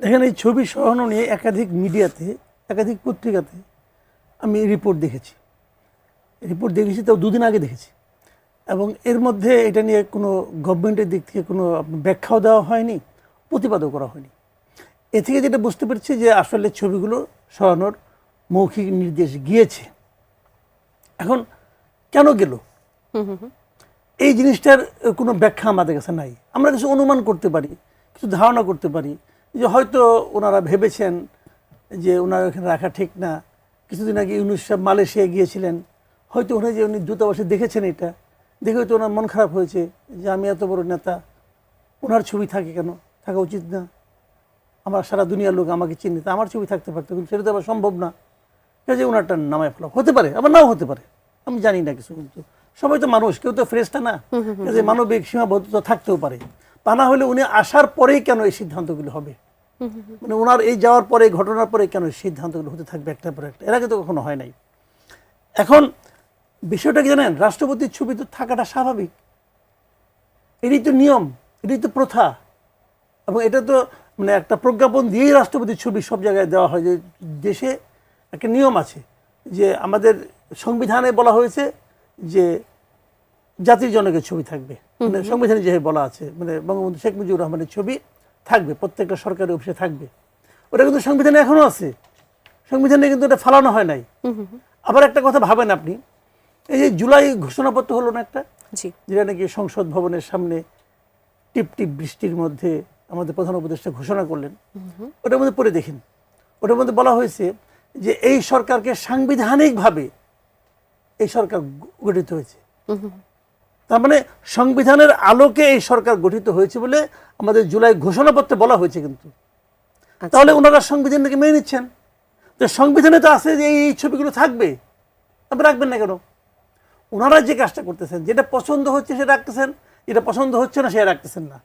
দেখেন এই ছবি সরানো নিয়ে একাধিক মিডিয়াতে একাধিক পত্রিকাতে আমি রিপোর্ট দেখেছি। রিপোর্ট দেখেছি তাও দুদিন আগে দেখেছি। এবং এর মধ্যে এটা নিয়ে কোনো গভর্নমেন্টের দিক থেকে কোনো ব্যাখ্যাও দেওয়া হয়নি প্রতিবাদও করা হয়নি। এ থেকে যেটা বুঝতে পারছি যে আসলে ছবিগুলো সরানোর মৌখিক নির্দেশ গিয়েছে। এখন কেন গেল? এই জিনিসটার কোনো ব্যাখ্যা আমাদের কাছে নাই। আমরা কিছু অনুমান করতে পারি কিছু ধারণা করতে পারি যে হয়তো ওনারা ভেবেছেন যে ওনার এখানে রাখা ঠিক না। কিছুদিন আগে ইউনুস সাহেব মালয়েশিয়া গিয়েছিলেন। হয়তো ওখানে যে উনি দূতাবাসে দেখেছেন এটা দেখে হয়তো ওনার মন খারাপ হয়েছে যে আমি এত বড় নেতা ওনার ছবি থাকে কেন? থাকা উচিত না। আমার সারা দুনিয়ার লোক আমাকে চিনি তা আমার ছবি থাকতে পারতো কিন্তু সেটা তো আবার সম্ভব না। কাজে ওনারটা নামায় ফেলা হতে পারে আবার নাও হতে পারে। আমি জানি না কিছু কিন্তু সবাই তো মানুষ কেউ তো ফ্রেশটা না। কাজে মানবিক সীমাবদ্ধতা থাকতেও পারে। তা না হলে উনি আসার পরেই কেন এই সিদ্ধান্তগুলো হবে? মানে ওনার এই যাওয়ার পরে ঘটনার পরে কেন সিদ্ধান্তগুলো হতে থাকবে একটার পর একটা? এর আগে তো কখনো হয় নাই। এখন বিষয়টা কি জানেন? রাষ্ট্রপতির ছবি তো থাকাটা স্বাভাবিক। এটাই তো নিয়ম, এটাই তো প্রথা। এবং এটা তো মানে একটা প্রজ্ঞাপন দিয়েই রাষ্ট্রপতির ছবি সব জায়গায় দেওয়া হয় যে দেশে একটা নিয়ম আছে যে আমাদের সংবিধানে বলা হয়েছে যে জাতির জনকের ছবি থাকবে। মানে সংবিধানে যেভাবে বলা আছে মানে বঙ্গবন্ধু শেখ মুজিবুর রহমানের ছবি থাকবে প্রত্যেকটা সরকারি অফিসে থাকবে। ওটা কিন্তু সংবিধানে এখনও আছে। সংবিধানে কিন্তু এটা ফালানো হয় নাই। আবার একটা কথা ভাবেন আপনি এই যে জুলাই ঘোষণাপত্র হলো না একটা যেটা নাকি সংসদ ভবনের সামনে টিপ টিপ বৃষ্টির মধ্যে আমাদের প্রধান উপদেষ্টা ঘোষণা করলেন। ওটার মধ্যে পড়ে দেখেন। ওটার মধ্যে বলা হয়েছে যে এই সরকারকে সাংবিধানিকভাবে এই সরকার গঠিত হয়েছে। তার মানে সংবিধানের আলোকে এই সরকার গঠিত হয়েছে বলে আমাদের জুলাই ঘোষণাপত্রে বলা হয়েছে কিন্তু। আচ্ছা। তাহলে ওনারা সংবিধানটাকে মেনে নিচ্ছেন। তো সংবিধানে তো আছে যে এই এই ছবিগুলো থাকবে আপনি রাখবেন না কেন? ওনারা যে কাজটা করতেছেন যেটা পছন্দ হচ্ছে সেটা রাখতেছেন যেটা পছন্দ হচ্ছে না সেটা রাখতেছেন না।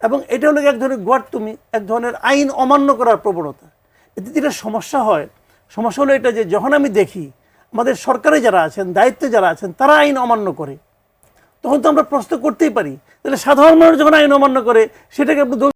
এবং এটা হলো এক ধরনের গোয়ার তুমি এক ধরনের আইন অমান্য করার প্রবণতা। এতে যেটা সমস্যা হয় সমস্যা হলো এটা যে যখন আমি দেখি আমাদের সরকারে যারা আছেন দায়িত্বে যারা আছেন তারা আইন অমান্য করে। তখন তো আমরা প্রশ্ন করতেই পারি। তাহলে সাধারণ মানুষ যখন আইন অমান্য করে, সেটাকে আপনি